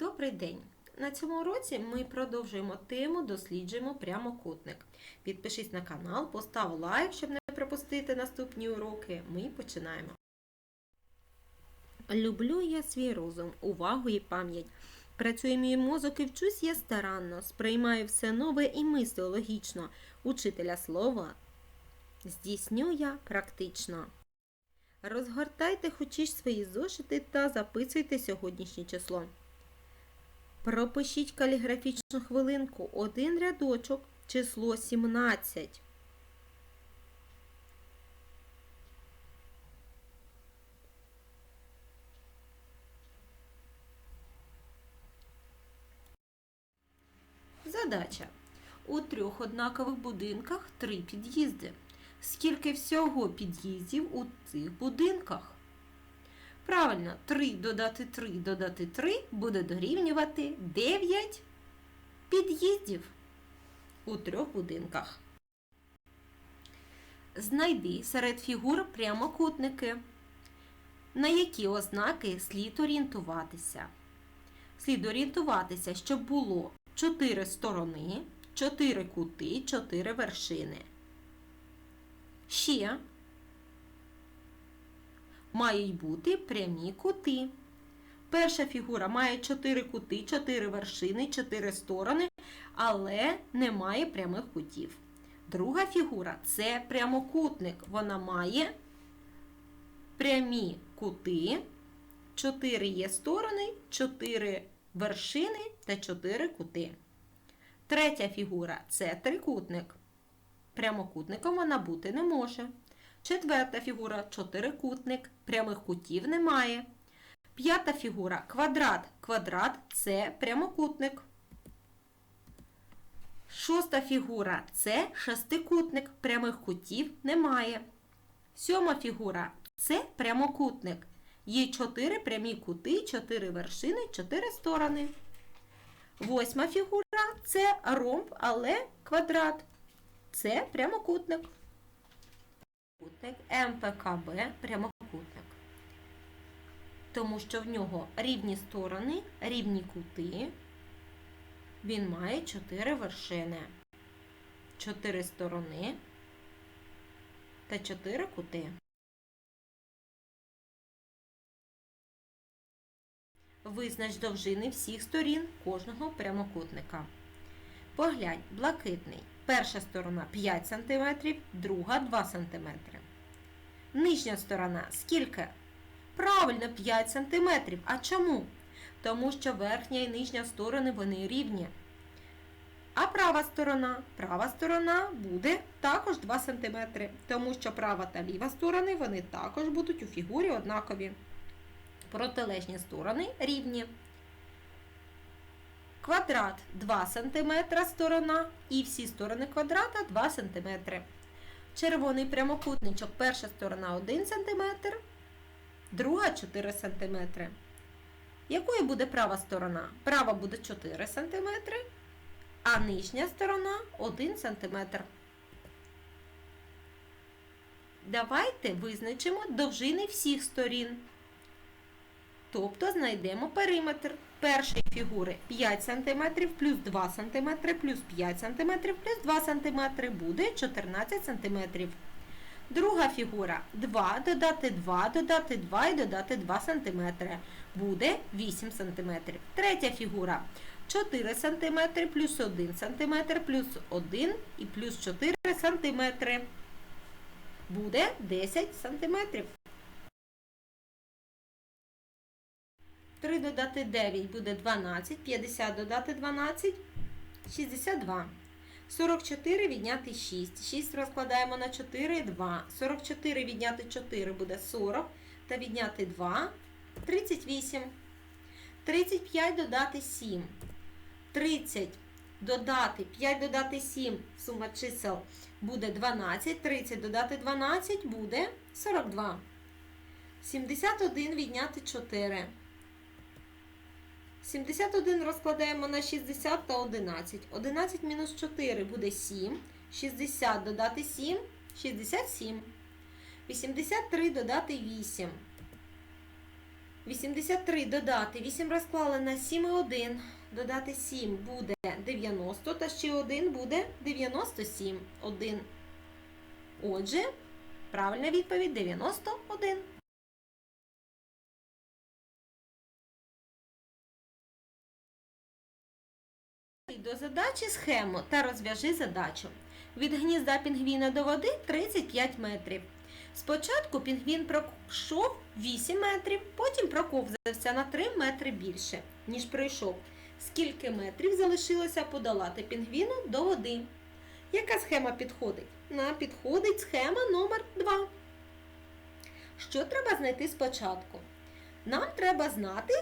Добрий день! На цьому уроці ми продовжуємо тему Досліджуємо прямокутник. Підпишись на канал, постав лайк, щоб не пропустити наступні уроки. Ми починаємо. Люблю я свій розум, увагу і пам'ять. Працює мій мозок і вчусь я старанно, сприймаю все нове і мислю логічно. Учителя слова здійсню я практично. Розгортайте хочеш свої зошити та записуйте сьогоднішнє число. Пропишіть каліграфічну хвилинку. Один рядочок, число 17. Задача. У трьох однакових будинках три під'їзди. Скільки всього під'їздів у цих будинках? Правильно, 3 додати 3 додати 3 буде дорівнювати 9 під'їздів у трьох будинках. Знайди серед фігур прямокутники. На які ознаки слід орієнтуватися? Слід орієнтуватися, щоб було 4 сторони, 4 кути, 4 вершини. Ще мають бути прямі кути. Перша фігура має 4 кути, 4 вершини, 4 сторони, але не має прямих кутів. Друга фігура це прямокутник. Вона має прямі кути, 4 є сторони, 4 вершини та 4 кути. Третя фігура це трикутник. Прямокутником вона бути не може. Четверта фігура чотирикутник, прямих кутів немає. П'ята фігура квадрат. Квадрат це прямокутник. Шоста фігура це шестикутник, прямих кутів немає. Сьома фігура це прямокутник. Є чотири прямі кути, чотири вершини, чотири сторони. Восьма фігура це ромб, але квадрат. Це прямокутник. Прямокутник МПКБ прямокутник. Тому що в нього рівні сторони, рівні кути. Він має 4 вершини, 4 сторони та 4 кути. Визнач довжини всіх сторін кожного прямокутника. Поглянь, блакитний. Перша сторона 5 см, друга 2 см. Нижня сторона скільки? Правильно, 5 см. А чому? Тому що верхня і нижня сторони вони рівні. А права сторона? Права сторона буде також 2 см, тому що права та ліва сторони вони також будуть у фігурі однакові. Протилежні сторони рівні. Квадрат 2 см сторона і всі сторони квадрата 2 см. Червоний прямокутничок, перша сторона 1 см, друга 4 см. Якою буде права сторона? Права буде 4 см, а нижня сторона 1 см. Давайте визначимо довжини всіх сторін. Тобто знайдемо периметр першої фігури 5 см плюс 2 см плюс 5 см плюс 2 см буде 14 см. Друга фігура 2 додати 2, додати 2 і додати 2 см буде 8 см. Третя фігура 4 см плюс 1 см плюс 1 і плюс 4 см буде 10 см. 3 додати 9 буде 12, 50 додати 12, 62. 44 відняти 6. 6 розкладаємо на 4, 2. 44 відняти 4 буде 40. Та відняти 2, 38. 35 додати 7. 30 додати 5 додати 7, сума чисел буде 12. 30 додати 12 буде 42. 71 відняти 4. 71 розкладаємо на 60 та 11. 11 мінус 4 буде 7. 60 додати 7, 67. 83 додати 8. 83 додати 8 розклали на 7 і 1. Додати 7 буде 90, та ще 1 буде 97. 1. Отже, правильна відповідь 91. До задачі схему та розв'яжи задачу. Від гнізда пінгвіна до води 35 метрів. Спочатку пінгвін пройшов 8 метрів, потім проковзався на 3 метри більше, ніж пройшов. Скільки метрів залишилося подолати пінгвіну до води? Яка схема підходить? На підходить схема номер 2. Що треба знайти спочатку? Нам треба знати,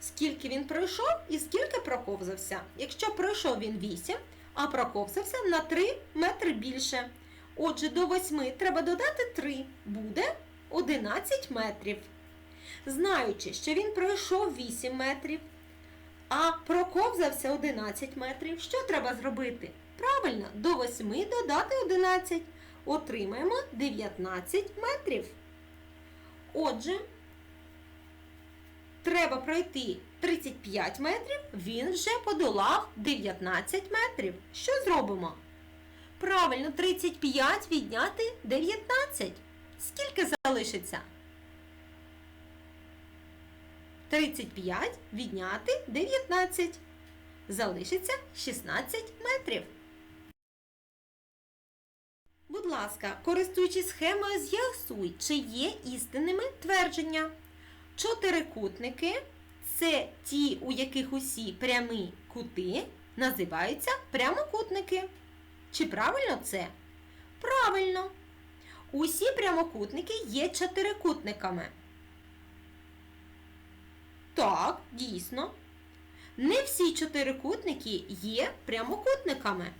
скільки він пройшов і скільки проковзався. Якщо пройшов він 8, а проковзався на 3 метри більше. Отже, до 8 треба додати 3, буде 11 метрів. Знаючи, що він пройшов 8 метрів, а проковзався 11 метрів, що треба зробити? Правильно, до 8 додати 11. Отримаємо 19 метрів. Отже, треба пройти 35 метрів, він вже подолав 19 метрів. Що зробимо? Правильно, 35 відняти 19. Скільки залишиться? 35 відняти 19. Залишиться 16 метрів. Будь ласка, користуючись схемою, з'ясуй, чи є істинними твердження. Чотирикутники це ті, у яких усі прямі кути називаються прямокутники. Чи правильно це? Правильно. Усі прямокутники є чотирикутниками. Так, дійсно. Не всі чотирикутники є прямокутниками.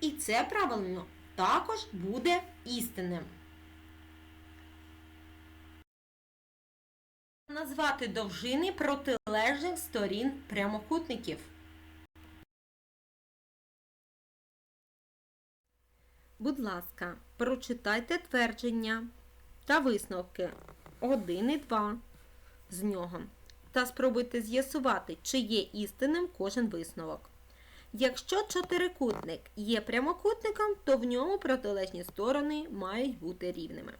І це правильно також буде істинним. Назвати довжини протилежних сторін прямокутників. Будь ласка, прочитайте твердження та висновки 1 і 2 з нього та спробуйте з'ясувати, чи є істинним кожен висновок. Якщо чотирикутник є прямокутником, то в ньому протилежні сторони мають бути рівними.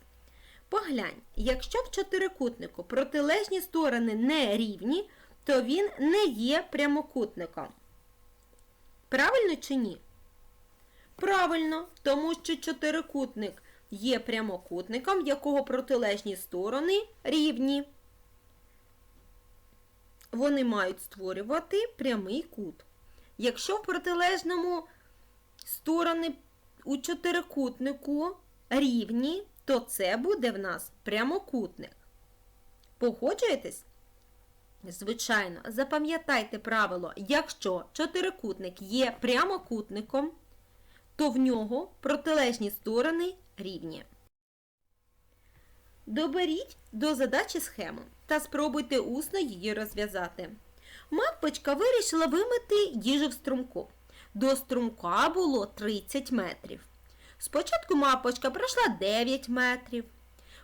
Поглянь, якщо в чотирикутнику протилежні сторони не рівні, то він не є прямокутником. Правильно чи ні? Правильно, тому що чотирикутник є прямокутником, якого протилежні сторони рівні. Вони мають створювати прямий кут. Якщо в протилежному сторони у чотирикутнику рівні, то це буде в нас прямокутник. Погоджуєтесь? Звичайно, запам'ятайте правило, якщо чотирикутник є прямокутником, то в нього протилежні сторони рівні. Доберіть до задачі схему та спробуйте усно її розв'язати. Мавпочка вирішила вимити їжу в струмку. До струмка було 30 метрів. Спочатку мавпочка пройшла 9 метрів,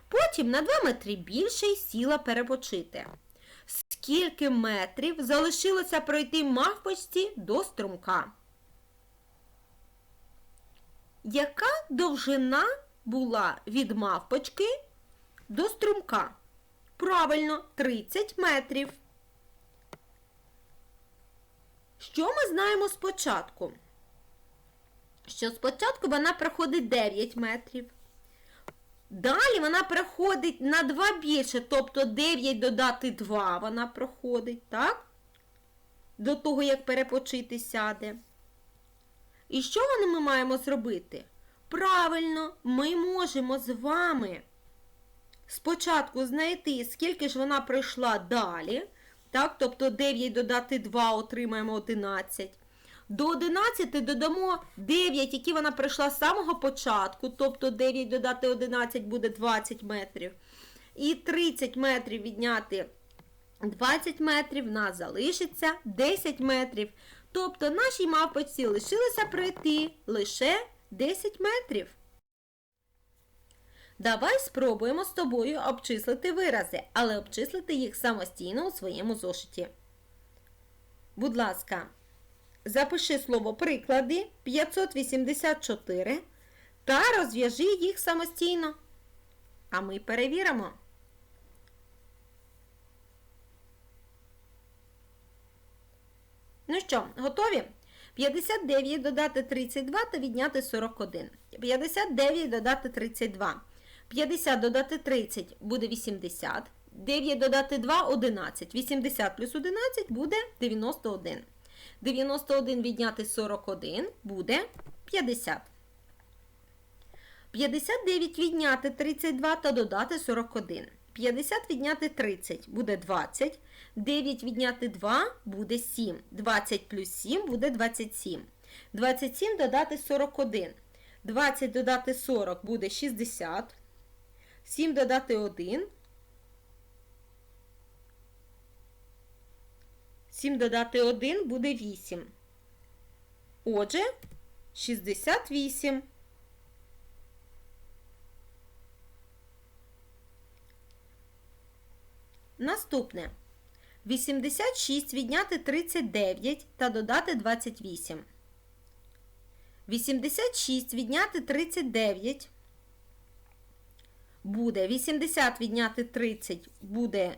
потім на 2 метри більше й сіла перепочити. Скільки метрів залишилося пройти мавпочці до струмка? Яка довжина була від мавпочки до струмка? Правильно, 30 метрів. Що ми знаємо спочатку? Що спочатку вона проходить 9 метрів. Далі вона проходить на 2 більше, тобто 9 додати 2 вона проходить, так? До того, як перепочити сяде. І що ми маємо зробити? Правильно, ми можемо з вами спочатку знайти, скільки ж вона пройшла далі. Так, Тобто 9 додати 2 отримаємо 11. До 11 додамо 9, які вона пройшла з самого початку. Тобто 9 додати 11 буде 20 метрів. І 30 метрів відняти 20 метрів, в нас залишиться 10 метрів. Тобто нашій мавпочці лишилося пройти лише 10 метрів. Давай спробуємо з тобою обчислити вирази, але обчислити їх самостійно у своєму зошиті. Будь ласка, запиши слово приклади 584 та розв'яжи їх самостійно. А ми перевіримо. Ну що, готові? 59 додати 32 та відняти 41. 59 додати 32. 50 додати 30 буде 80. 9 додати 2 11. 80 плюс 11 буде 91. 91 відняти 41 буде 50. 59 відняти 32 та додати 41. 50 відняти 30 буде 20. 9 відняти 2 буде 7. 20 плюс 7 буде 27. 27 додати 41. 20 додати 40 буде 60. 7 додати 1. 7 додати 1 буде 8. Отже, 68. Наступне. 86 відняти 39 та додати 28. 86 відняти 39 буде 80 відняти 30 буде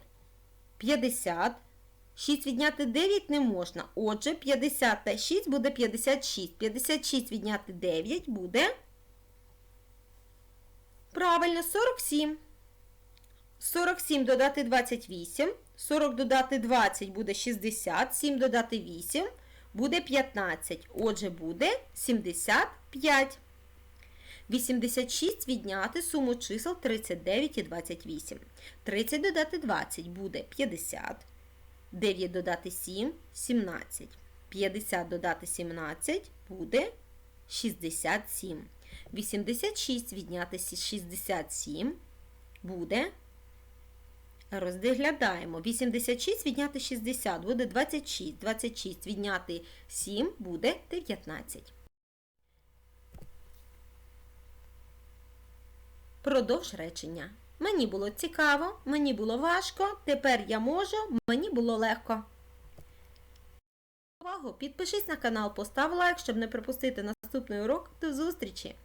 50. 6 відняти 9 не можна. Отже, 50 та 6 буде 56. 56 відняти 9 буде. Правильно, 47. 47 додати 28. 40 додати 20 буде 60. 7 додати 8 буде 15. Отже, буде 75. 86 відняти суму чисел 39 і 28. 30 додати 20 буде 50. 9 додати 7 17. 50 додати 17 буде 67. 86 відняти 67 буде. Роздіглядаємо. 86 відняти 60 буде 26. 26 відняти 7 буде 19. Продовж речення. Мені було цікаво, мені було важко, тепер я можу, мені було легко. Увагу! Підпишись на канал, постав лайк, щоб не пропустити наступний урок. До зустрічі!